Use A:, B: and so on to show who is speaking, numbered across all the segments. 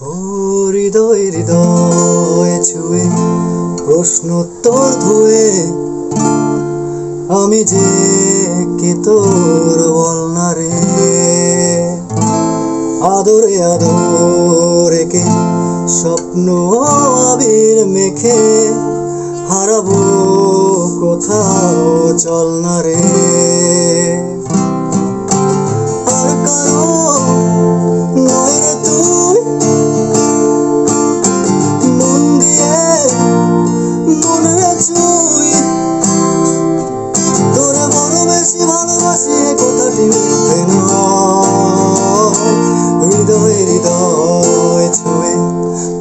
A: হৃদয় হৃদয় ছুঁয়ে প্রশ্নোত্তর ধুয়ে আমি যে কে তোর বল না রে? আদরে আদরে কে স্বপ্ন আবির মেখে হারাবো কোথাও চল না রে? এ কথাটি নয় হৃদয়ে হৃদয় ছুঁয়ে,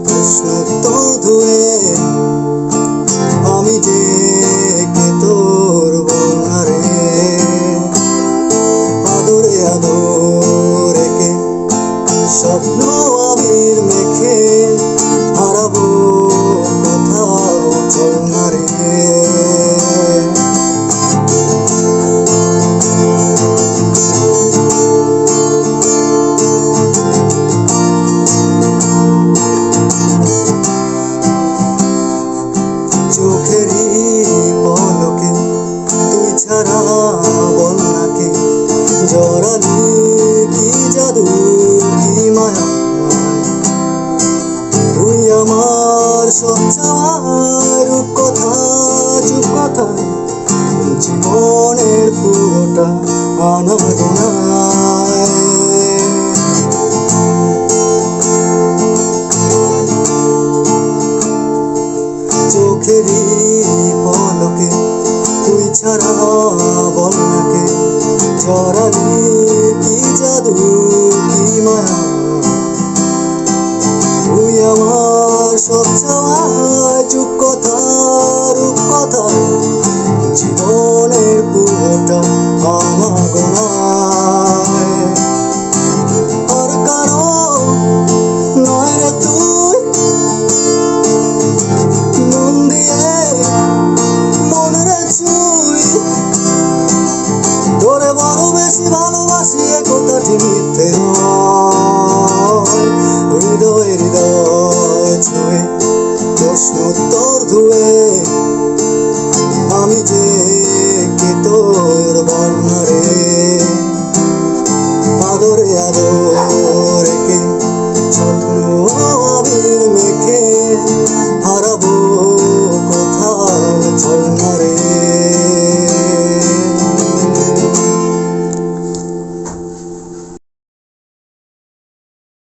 A: প্রশ্ন তোর ধুয়ে। আমি যে কে তোর বলনা রে? আদরে আদরে আমার সব কথা চুপ কথা। জীবনের পুরোটা আনাগোনায় চোখেরই পলকে তুই ছাড়া বলনাকে চড়া দিয়ে মিথ্যে হৃদয় হৃদয় ছুঁয়ে প্রশ্ন